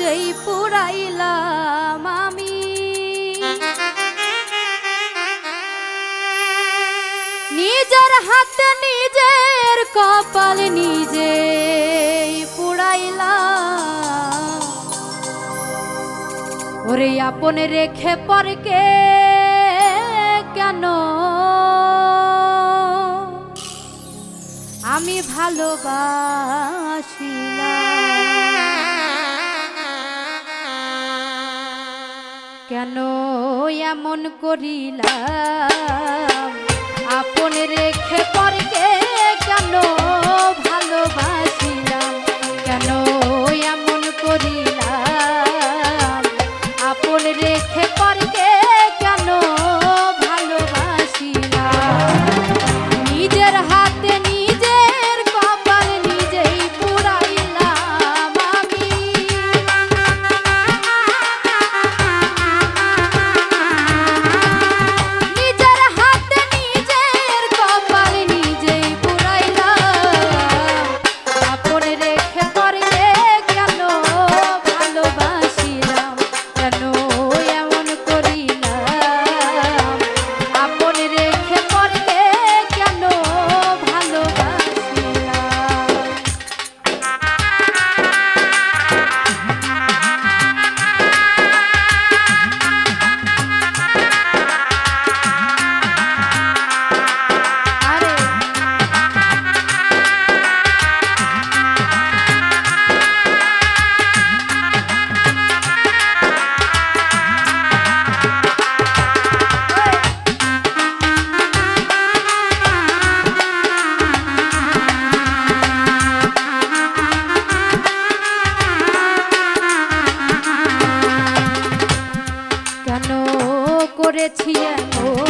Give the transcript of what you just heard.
নিজেই পুরাইলাম আমি। নিজের হাতে, নিজের কপাল নিজেই পুরাইলাম। ওরে আপন রেখে পরকে কেন? আমি ভালোবাসিলাম। করিলাম। আপন রেখে পরকে কেন ভালোবাসিলাম? কেন এমন করিলাম করেছি এমন